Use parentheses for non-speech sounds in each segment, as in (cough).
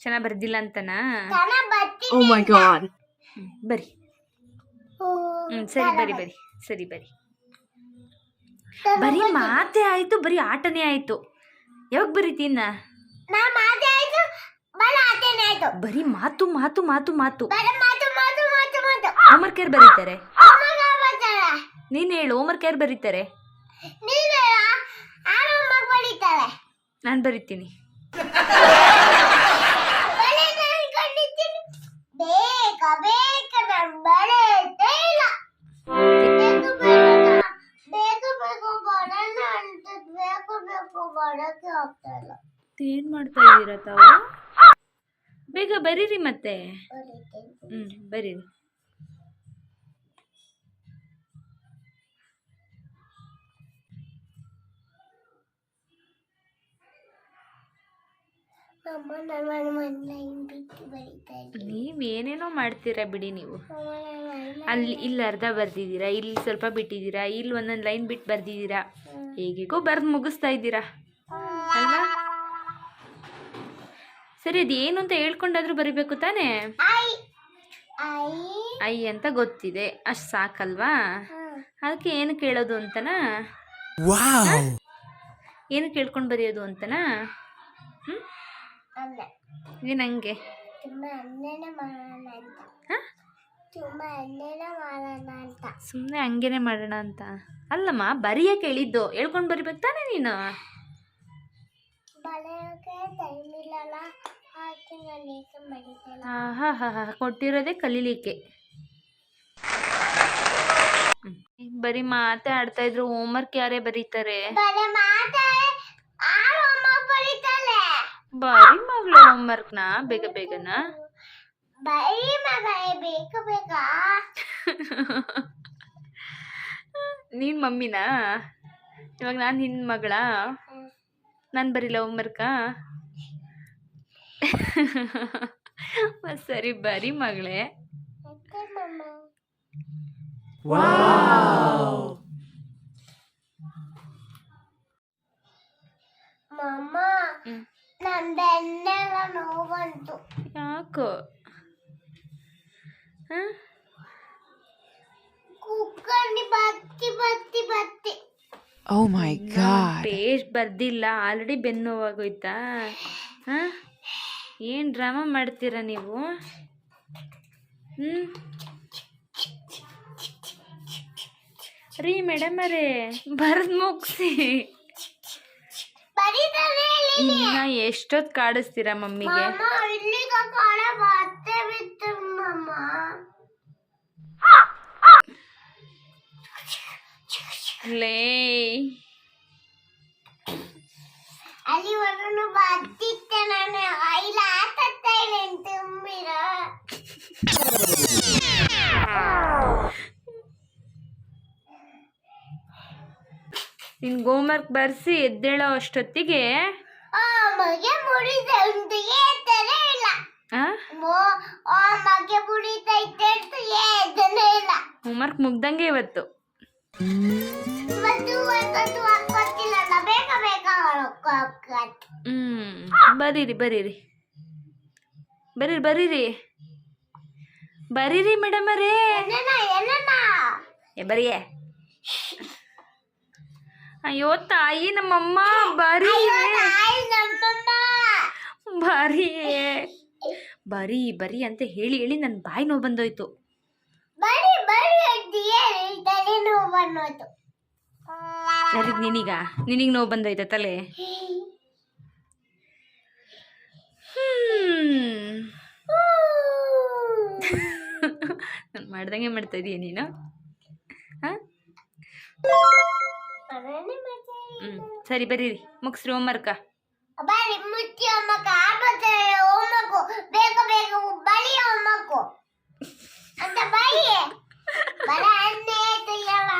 ಚೆನ್ನಾಗಿ ಬರ್ದಿಲ್ಲ ಅಂತನಾ? ಚೆನ್ನಾಗ್ god. ಹ್ಮ್, ಬರಿ ಹ್ಞೂ ಸರಿ ಬರಿ ಬರಿ ಸರಿ ಬರಿ ಬರೀ ಮಾತೆ ಆಯ್ತು ಬರೀ ಆಟನೇ ಆಯ್ತು. ಯಾವಾಗ ಬರೀತೀನ ನಾ ಮಾತೆ ಆಯ್ತು ಬಲ ಆತೇನೆ ಆಯ್ತು. ಬರೀ ಮಾತು ಮಾತು ಮಾತು ಮಾತು. ಬಲ ಮಾತು ಮಾತು ಮಾತು ಮಾತು. ಹೋಮ್ವರ್ಕ್ ಯಾರು ಬರೀತಾರೆ? ಅಮ್ಮಗ ಬರ್ತಾಳೆ ನೀನು ಹೇಳು ಓಮರ್ ಕೇರ್ ಬರೀತಾರೆ? ನಾನ್ ನಾನು ಬರೀತೀನಿ. ಇದ್ದೀರಾ ಬೇಗ ಬರೀರಿ ಮತ್ತೆ. ಹ್ಮ್ ಹ್ಞೂ ಬರೀರಿ ನೀವು ಏನೇನೋ ಮಾಡ್ತೀರಾ ಬಿಡಿ ನೀವು. ಅಲ್ಲಿ ಇಲ್ಲಿ ಅರ್ಧ ಬರ್ದಿದ್ದೀರಾ ಇಲ್ಲಿ ಸ್ವಲ್ಪ ಬಿಟ್ಟಿದ್ದೀರಾ ಇಲ್ಲಿ ಒಂದೊಂದು ಲೈನ್ ಬಿಟ್ಟು ಬರ್ದಿದ್ದೀರಾ. ಹೇಗೇಗೋ ಬರ್ದು ಮುಗಿಸ್ತಾ ಇದ್ದೀರಾ. ಸರಿ ಅದು ಏನು ಅಂತ ಹೇಳ್ಕೊಂಡಾದ್ರೂ ಬರಿಬೇಕು ತಾನೇ? ಐ ಅಂತ ಗೊತ್ತಿದೆ. ಅಷ್ಟು ಸಾಕಲ್ವಾ? ಅದಕ್ಕೆ ಏನು ಕೇಳೋದು ಅಂತನಾ? ಏನು ಕೇಳ್ಕೊಂಡು ಬರೆಯೋದು ಅಂತನಾ? ಹ್ಞೂ ಸುಮ್ಮನೆ ಹಂಗೇನೆ ಮಾಡೋಣ ಅಂತ. ಅಲ್ಲಮ್ಮ ಬರಿಯ ಕೇಳಿದ್ದು. ಹೇಳ್ಕೊಂಡು ಬರಿಬೇಕು ತಾನೇ ನೀನು? ಹಾ ಹಾ ಹಾ ಕೊಟ್ಟಿರೋದೇ ಕಲೀಲಿಕ್ಕೆ. ಬರಿ ಮಾತೇ ಆಡ್ತಾ ಇದ್ರು ಹೋಮ್ವರ್ಕ್ ಯಾರೇ ಬರೀತಾರೆ? ಬರೀ ಮಗಳು ಹೋಮ್ವರ್ಕ್ನ ಬೇಗ ಬೇಗನ? ನೀನ್ ಮಮ್ಮಿನಾ? ಇವಾಗ ನಾನು ನಿನ್ನ ಮಗಳ? ನಾನು ಬರೀಲ್ಲ ಹೋಮ್ವರ್ಕಾ ಸರಿ ಬರಿ ಮಗಳೇ. ಯಾಕೋ? Oh my god Oh. Paste ಬರ್ದಿಲ್ಲ ಆಲ್ರೆಡಿ ಬೆನ್ನು ನೋವಾಗೋಯ್ತಾ ಹಾಂ? ಏನು ಡ್ರಾಮಾ ಮಾಡ್ತೀರಾ ನೀವು? ಹ್ಞೂ ರೀ ಮೇಡಮ್ ಅರೇ ಬರ್ದು ಮುಗಿಸಿ. ಇನ್ನ ಎಷ್ಟೊತ್ತು ಕಾಡಿಸ್ತೀರಾ ಮಮ್ಮಿಗೆ? ಲೇ. ಅಲ್ಲಿವರೆಗೂ ಬತ್ತಿತ್ತೆ ನಾನು. ಇಲ್ಲ ಆತತ್ತ ಇಲ್ಲ ತುಂಬಿರ. ನಿನ್ ಹೋಮ್ವರ್ಕ್ ಬರ್ಸಿ ಎದ್ದೇಳೋ ಅಷ್ಟೊತ್ತಿಗೆ ಆ ಮಗೆ ಉಂಟಿಗೆ ಎತ್ತನೇ ಇಲ್ಲ. ಆ? ಮಗೆ ಮುಡಿತೈತೆ ಅಂತ ಎದ್ದನೇ ಇಲ್ಲ. ಹೋಮ್ವರ್ಕ್ ಮುಗ್ದಂಗೆ ಇವತ್ತು ಇವತ್ತು ಇವತ್ತು ಹಾಕೊತ್ತಿಲ್ಲ ಬೇಗ ಬೇಗ ಹಾಕೋಕ್ಕತ್ ಹ್ಮ್ ಬರೀರಿ ಬರೀರಿ. ಬರೀರಿ ಬರೀರಿ. ಬರೀರಿ ಮೇಡಮ್ ಅರೇ ಬರೀ ಬರಿಯೇ. ಅಯ್ಯೋ ತಾಯಿ ನಮ್ಮಮ್ಮ ಬರೀ ಬರೀ ಬರೀ ಬರೀ ಅಂತ ಹೇಳಿ ಹೇಳಿ ನನ್ನ ಬಾಯಿ ನೋವು ಬಂದೋಯ್ತು. ಬರಿ ಬರಿ ತಲೆ ನೋವು ಬಂದೋಯ್ತು. ಯಾರಿಗ್ ನಿನೀಗ? ನಿನಗೆ ನೋವು ಬಂದೈತೆ ತಲೆ? ಹ್ಮ್. ನಾನು ಮಾಡ್ದಂಗೆ ಮಾಡ್ತಾ ಇದೀಯ ನೀನು? ಹಾಂ? ಹ್ಞೂ ಸರಿ ಬರೀರಿ. ಮುಗಿಸ್ರಿ ಹೋಮ್ವರ್ಕ ಬರಿ ಮುಚ್ಚಿ ಅಮ್ಮಕ್ಕ ಆಪತ್ತರೆ ಹೋಮಕು ಬೇಗ ಬೇಗ ಬಲಿ ಹೋಮಕು ಅಂತ ಬೈ ಬರ ಅನ್ನೇ ತೆಯ್ಯಲ್ಲ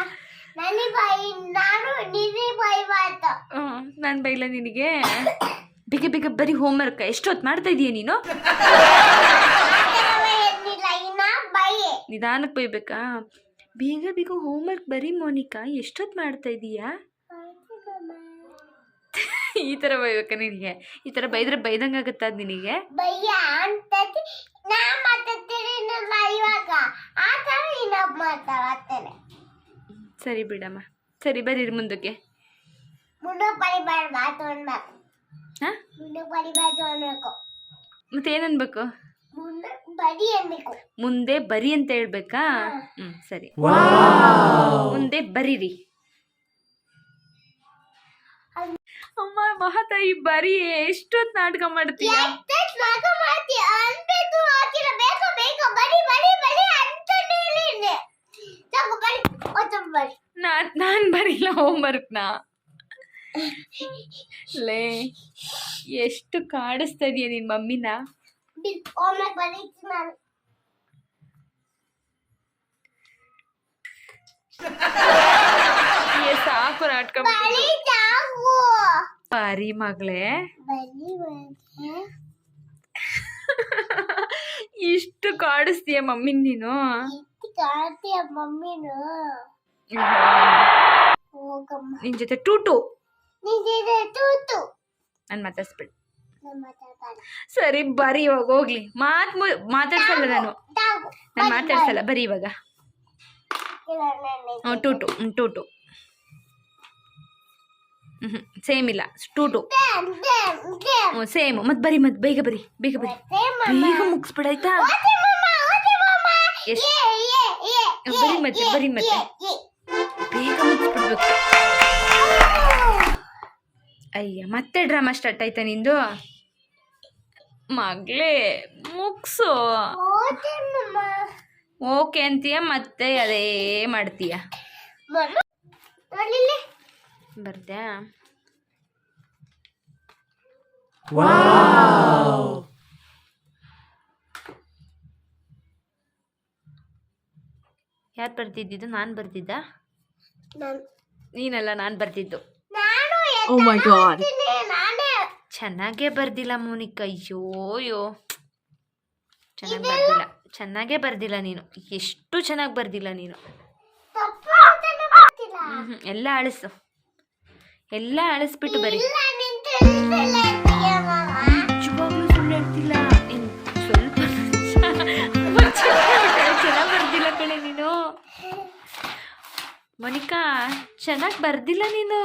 ನನಿ ಬೈ ನಾನು ನಿನಿ ಬೈ ಮಾತ ಹ್ಞೂ ಬೈಲ ನಿನಗೆ? ಬೇಗ ಬೇಗ ಬರೀ ಹೋಮ್ವರ್ಕ್ ಎಷ್ಟೊತ್ತು ಮಾಡ್ತಾ ಇದೀಯ ನೀನು? ನಿಧಾನಕ್ಕೆ ಬೈಬೇಕಾ? ಬೇಗ ಬೇಗ ಹೋಮ್ವರ್ಕ್ ಬರೀ ಮೋನಿಕಾ ಎಷ್ಟೊತ್ತು ಮಾಡ್ತಾ ಇದೀಯಾ? ಈ ಥರ ಬೈಬೇಕಾ ನಿನಗೆ? ಈ ಥರ ಬೈದ್ರೆ ಬೈದಂಗ ಆಗುತ್ತಾ ನಿನಗೆ? ಸರಿ ಬಿಡಮ್ಮ. ಸರಿ ಬರೀರಿ ಮುಂದಕ್ಕೆ. ಮುಂದೆ ಪರಿಬಾರ ಮಾತಾಡ್ಬೇಕು ಹಾಂ? ಮುಂದೆ ಪರಿಬಾರ ತೊಗೊಳ್ಬೇಕು ಮತ್ತೆ ಏನನ್ಬೇಕು? ಮುಂದೆ ಬರಿ ಅನ್ಬೇಕು ಮುಂದೆ ಬರಿ ಅಂತ ಹೇಳ್ಬೇಕಾ? ಹ್ಮ್ ಸರಿ. ಮುಂದೆ ಬರೀರಿ. ಅಮ್ಮ ಮಹಾತಾಯಿ ಬರಿ. ಎಷ್ಟೊತ್ತು ನಾಟಕ ಮಾಡ್ತೀಯ? ಅನ್ಬೇಕು ನಾನ್ ಬರೀಲ್ಲ ಬರಿಲ್ಲ ಹೋಮ್ವರ್ಕ್ನ ಲೇ ಎಷ್ಟು ಕಾಡಿಸ್ತಾ ಇದೀಯ ನಿನ್ ಮಮ್ಮಿನ? ಸಾಕು ನಾಟಕ ಬರಿ ಮಗಳೇ. ಇಷ್ಟು ಕಾಡಿಸ್ತೀಯ ಮಮ್ಮಿನ ನೀನು? ನಿನ್ ಜೊತೆ ಟೂಟು. ನಿಂತಿದೆ ತೂತು ನಾನು ಮಾತಾಡ್ಸ್ಬಿಡ್. ಸರಿ ಬರಿ ಇವಾಗ ಹೋಗ್ಲಿ. ಮಾತ್ ಮಾತಾಡ್ಸಲ್ಲ ನಾನು. ನಾನು ಮಾತಾಡ್ಸಲ್ಲ ಬರಿ ಇವಾಗ. ಟು ಟು ಟು ಟೂಟು ಹ್ಞೂ ಸೇಮ್ ಇಲ್ಲ ಟು ಟು ಹ್ಞೂ ಸೇಮ್. ಮತ್ತೆ ಬರಿ ಮತ್ತೆ ಬೇಗ ಬರಿ ಬೇಗ ಬರಿ ಬೇಗ ಮುಗಿಸ್ಬಿಡ ಆಯ್ತಾ ಓಕೆ ಮಮ್ಮ ಓಕೆ ಮಮ್ಮ ಎಷ್ಟ್- ಬರಿ ಮತ್ತೆ ಬರಿ ಮತ್ತೆ. ಬೇಗ ಮುಗಿಸ್ಬಿಡ್ಬೇಕು. ಅಯ್ಯ ಮತ್ತೆ ಡ್ರಾಮಾ ಸ್ಟಾರ್ಟ್ ಆಯ್ತಾ ನಿಂದು? ಮಗ್ಲೇ ಮುಗ್ಸು. ಓಕೆ ಮಮ್ಮ ಓಕೆ ಅಂತೀಯ ಮತ್ತೆ ಅದೇ ಮಾಡ್ತೀಯ? ಬರ್ದ್ಯಾ? ಯಾರು ಬರ್ತಿದ್ದಿದ್ದು ನಾನು ಬರ್ತಿದ್ದ ನಾನು. ನೀನಲ್ಲ ನಾನು ಬರ್ತಿದ್ದು ನಾನು ಮೈ ಗಾಡ್ ಚೆನ್ನಾಗೇ ಬರ್ದಿಲ್ಲ ಮೋನಿಕ ಅಯ್ಯೋ ಯೋ ಚೆನ್ನಾಗಿ ಬರ್ದಿಲ್ಲ. ಚೆನ್ನಾಗೇ ಬರ್ದಿಲ್ಲ ನೀನು. ಎಷ್ಟು ಚೆನ್ನಾಗಿ ಬರ್ದಿಲ್ಲ ನೀನು. ಎಲ್ಲ ಅಳಿಸು. ಎಲ್ಲ ಅಳಿಸ್ಬಿಟ್ಟು ಬರಿ. ನಿಜವಾಗ್ಲೂ ಸುಳ್ಳು ಹೇಳ್ತಿಲ್ಲ. ಇನ್ ಸ್ವಲ್ಪ (laughs) ಚೆನ್ನಾಗಿ ಬರ್ದಿಲ್ಲ ಕಣೆ ನೀನು. ಮೋನಿಕಾ ಚೆನ್ನಾಗಿ ಬರ್ದಿಲ್ಲ ನೀನು.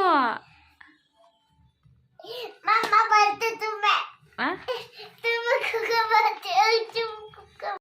Mama, what did you make? Huh? Did you cook a potato soup?